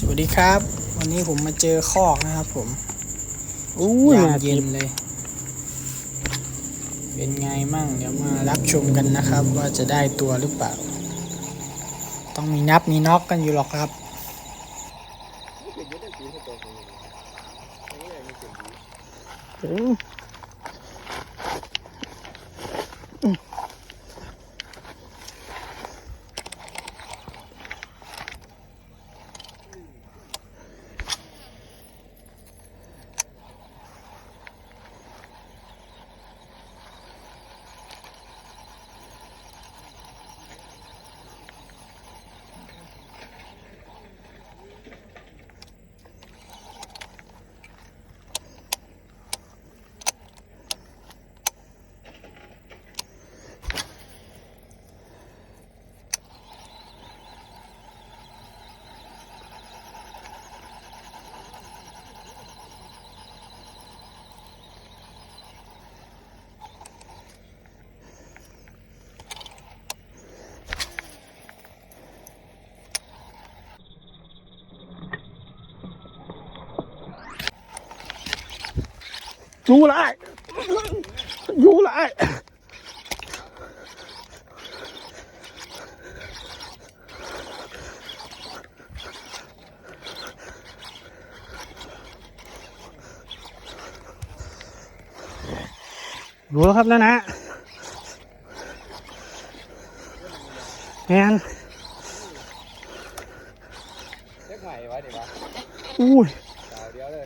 สวัสดีครับ วันนี้ผมมาเจอคอกนะครับผมอู้ยามน่าเย็กินนเลย เป็นไงมั่ง เดี๋ยวมารับชมกันนะครับ ว่าจะได้ตัวหรือเปล่า ต้องมีนับมีน็อกกันอยู่หรอกครับถึ อยู่ไรอยู่ไรรู้แล้วครับแล้วนะแมนเล็กใหม่วะเดี๋ยววะอุ้ยสาวเดียวเลย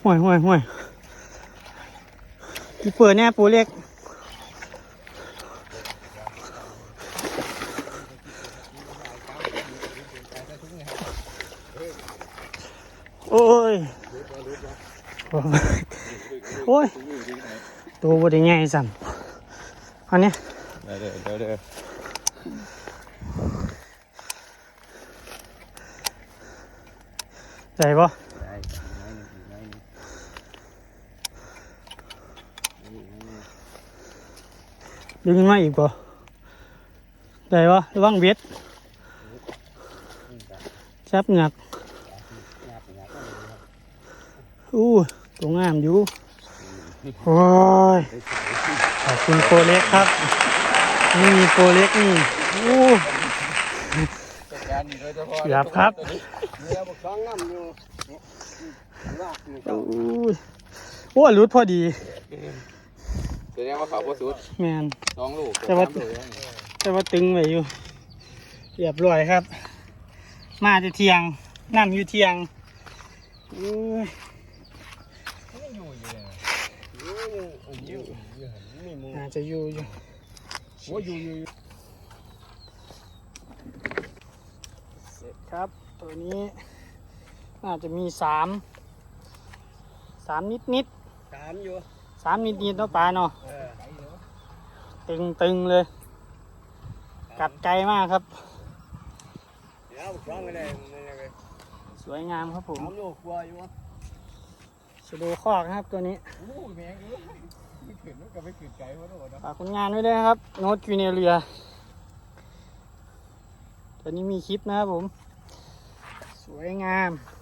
โคตรโคตรห่วยห่วยห่วย อีเปิดแน่ปูเล็กโอ้ย โอ้ย ตัวบไดง่ายสั่นอันนี้เดี๋ยวเดี๋ยวเดี๋ยวเดี๋ยวใส่ปะ ได้อีกน้อยหนึ่งอีกน้อยหนึ่ง ดึงมาอีกปะใส่ปะระวังเบ็ดแซบเหงือกงับงับอู้ตัวงามอยู่โอ้ยขอบคุณโปรเล็กครับ นี่มีโปรเล็กนี่อู้จัดการนี่โดยาบครับอู้โอ้ยรุดพอดี แสดงว่าเขาพอสุดแมน สองลูกแต่ว่า สมลูกแล้วนี่แต่ว่าตึงไว้อยู่เรียบร้อยครับ มาจะเที่ยงนั่อยู่เที่ยงอู้ยอยู่อยู่เลยอยู่อยู่ไม่มูน่าจะอยู่อยู่โอ้อยู่อยู่เสร็จครับ ตัวนี้ น่าจะมีสามสามนิดนิดสามอยู่ๆ สามนิดนิดๆเนาะปลาเนาะเออตึงตึงๆเลย กัดไกลมากครับเดี๋ยวบุกสองไปเลยนี่เลยสวยงามครับผมสามลูกกลัวอยู่วะชะโดูคอกนะครับตัวนี้โอ้แมงเอ้ยไม่ขึ้นมันก็ไม่ขึ้นไกลวะโดดเนาะฝากผลงานไว้ด้วยนะครับ โน้ตอยู่ในเรือตัวนี้มีคลิปนะครับผม สวยงามเ